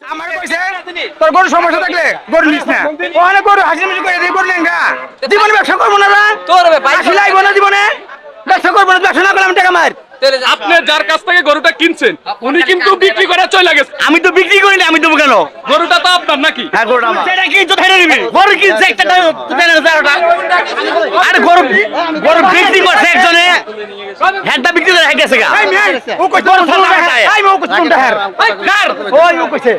আমার কইছে তোর গরু সমস্যা থাকলে গরু নিস না। ওখানে গরু হাসি মিশি করে দিয়ে গরু লেঙ্গা জীবনে ব্যবসা করব না তোর হাসি লাইবো না জীবনে? ব্যবসা করব না ব্যবসা না করলে আমি টাকা মার। আপনি যার কাছ থেকে গরুটা কিনছেন উনি কিন্তু বিক্রি করে চলে গেছে। আমি তো বিক্রি করি না আমি দেবো কেন? গরুটা তো আপনার নাকি? হ্যাঁ গরুটা আমার। সেটা কি তো গরু কিনছে একটা আরে গরু গরু বিক্রি করছে একজনে। হেডটা বিক্রি করে গেছে গা। ও কইছে ফল খায় আই মো কইছে কোনটা হের কার ওই ও কইছে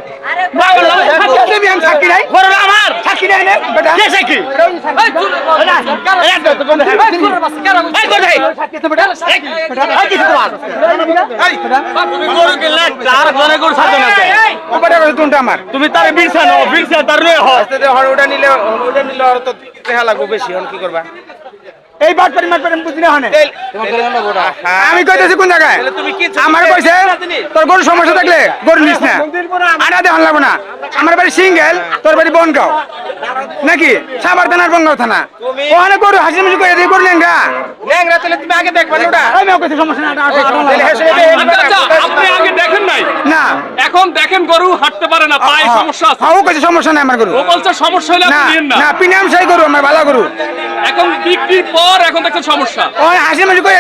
দেবি আমি সাক্ষী নাই গরু আমার সাক্ষী নাই না বেটা কে সাক্ষী এই তোর- এই তো তো কোনটা এই তোর বাস কেন এই গরু ভাই সাক্ষী তো বেটা এই কিছু তোমার এই গরু কিনলে চার ঘরে গরু সাথে না ওপরে কইছে কোনটা আমার তুমি তার বিলছেন ও বিলছেন তার রয়ে হয় ওটা নিলে ওটা নিলে আর তো দেখা লাগবে বেশি এখন কি করবা এই বাট পরিমাণ পরিমাণ বুঝি না হনে। আমি কইতেছি কোন জায়গায়? তুমি কি আমার কইছে তোর গরু সমস্যা থাকলে গরু নিস না। আনা দেওয়ান লাগবো না। আমার বাড়ি সিঙ্গেল তোর বাড়ি বনগাঁও। নাকি? সাবার থানার বনগাঁও থানা। ওখানে গরু হাসি মিশি করে দিয়ে গরু লেঙ্গা ন্যাংরা তাহলে তুমি আগে দেখবা ওটা? আমি কইছি সমস্যা না। আচ্ছা, আপনি আগে দেখেন নাই? না। এখন দেখেন গরু হাঁটতে পারে না পায়ে সমস্যা আছে। ও কইছে সমস্যা নাই আমার গরু। ও বলছে সমস্যা হলে আপনি নিয়েন না। না পিনাম সাই গরু আমার ভালো গরু। এখন বিক্রির পর এখন দেখছেন সমস্যা। ওই হাসি মাসি করে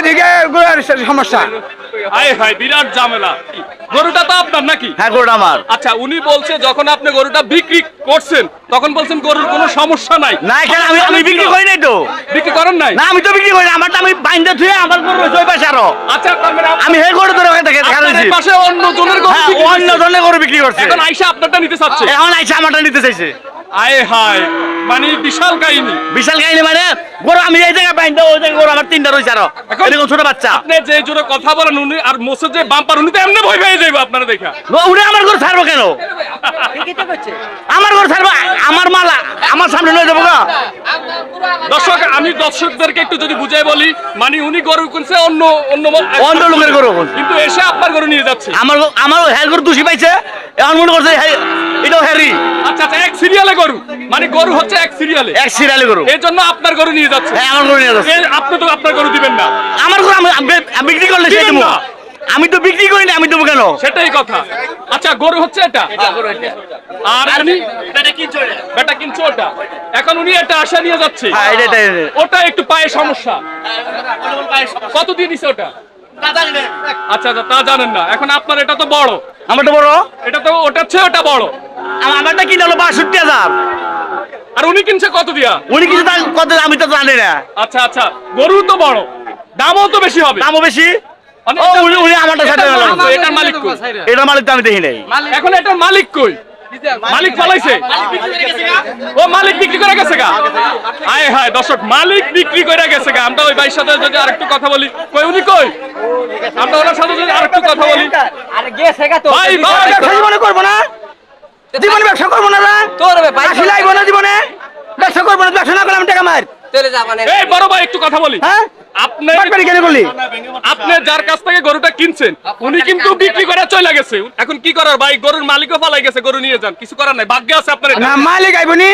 গরুর সমস্যা। আয় হায় বিরাট ঝামেলা। গরুটা তো আপনার নাকি? হ্যাঁ গরুটা আমার। আচ্ছা উনি বলছে যখন আপনি গরুটা বিক্রি করছেন তখন বলছেন গরুর কোনো সমস্যা নাই। না এখানে আমি আমি বিক্রি করি নাই তো। বিক্রি করেন নাই? না আমি তো বিক্রি করি না আমারটা আমি বাইন্দা থুয়ে আমার গরু রয়েছে ওই পাশে আরও। আচ্ছা তার মানে আমি হে গরু ধরে ওখান থেকে দেখা এই পাশে অন্য জনের গরু হ্যাঁ, অন্য। ধরনের গরু বিক্রি করছে। এখন আইসা আপনারটা নিতে চাচ্ছে। এখন আইসা আমারটা নিতে চাইছে। আয় হায়। মানে বিশাল কাহিনী। বিশাল কাহিনী মানে গরু আমি এই জায়গায় বাইন্দা ওই জায়গায় গরু আমার তিনটা রয়েছে আরও। এরকম ছোট বাচ্চা? আপনি যে জোরে কথা বলেন উনি আর মোসে যে বাম্পার উনি তো এমনি ভয় পেয়ে যাইবে আপনারা দেখা। উনি আমার গরু ছাড়বো কেন? আমার গরু ছাড়বো আমার মালা আমার সামনে নয় যাব দর্শক আমি দর্শকদেরকে একটু যদি বুঝাই বলি মানে উনি গরু কিনছে অন্য অন্য অন্য লোকের গরু। কিন্তু এসে আপনার গরু নিয়ে যাচ্ছে। আমার আমার হ্যাঁ গরু দোষী পাইছে। এখন মনে করছে এটাও হ্যারি। আচ্ছা আচ্ছা এক সিরিয়ালে গরু। মানে গরু হচ্ছে এক সিরিয়ালে। এক সিরিয়ালি গরু। জন্য আপনার গরু নিয়ে যাচ্ছে। হ্যাঁ আমার গরু নিয়ে যাচ্ছে। আপনি তো আপনার গরু দিবেন না। আমার গরু আমি আমি- আমি বিক্রি করলে সেই দেবো। আমি তো বিক্রি করি না আমি দেবো কেন? সেটাই কথা। আচ্ছা গরু হচ্ছে এটা? আর উনি বেটা কিনছো ওটা এখন উনি এটা আশা নিয়ে যাচ্ছে। হ্যাঁ। ওটা একটু পায়ে সমস্যা। কত দিয়ে দিছে ওটা? আচ্ছা আচ্ছা তা জানেন না। এখন আপনার এটা তো বড়। আমারটা বড়। এটা তো ওটা চেয়ে ওটা বড়। আমার- আমারটা কিনে হলো বাষট্টি হাজার। আর উনি কিনছে কত দিয়া? উনি কিছু কত আমি তো জানি না। আচ্ছা আচ্ছা গরু তো বড় দামও তো বেশি হবে। দামও বেশি? মানে ও উনি উনি আমারটা সাথে এটার মালিক কই? এটার মালিক কই? এটা মালিক তো আমি দেখি নাই। এখন এটার মালিক কই? মালিক পালাইছে ও মালিক বিক্রি করে গেছে গা? আয় হায় দর্শক মালিক বিক্রি করে গেছে গা। আমরা ওই ভাইয়ের সাথে যদি আরেকটু কথা বলি কই উনি কই? আমরা ওনার সাথে যদি আরেকটু কথা বলি। আরে গেছে গা তো। ভাই ভাই ব্যবসা জীবনে করব না। জীবনে ব্যবসা করব না রা। তোর না জীবনে। ব্যবসা করব না ব্যবসা না করলে আমি টাকা মার। মানে। এই বড় ভাই একটু কথা বলি। হ্যাঁ? আপনি বাটপারি কেন বললি আপনি যার কাছ থেকে গরুটা কিনছেন উনি কিন্তু বিক্রি করে চলে গেছে। এখন কি করার ভাই? গরুর মালিকও পালাই গেছে গরু নিয়ে যান। কিছু করার নাই। ভাগ্যে আছে আপনার না মালিক আইবো নি।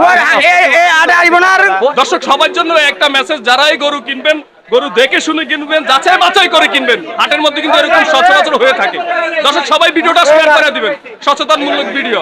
ওই আ- এ- এ আডা আইবো না আর। দর্শক সবার জন্য একটা মেসেজ যারাই গরু কিনবেন গরু দেখে শুনে কিনবেন, যাচাই বাছাই করে কিনবেন। হাটের মধ্যে কিন্তু এরকম সচরাচর হয়ে থাকে। দর্শক, সবাই ভিডিওটা শেয়ার করে দিবেন। সচেতনমূলক ভিডিও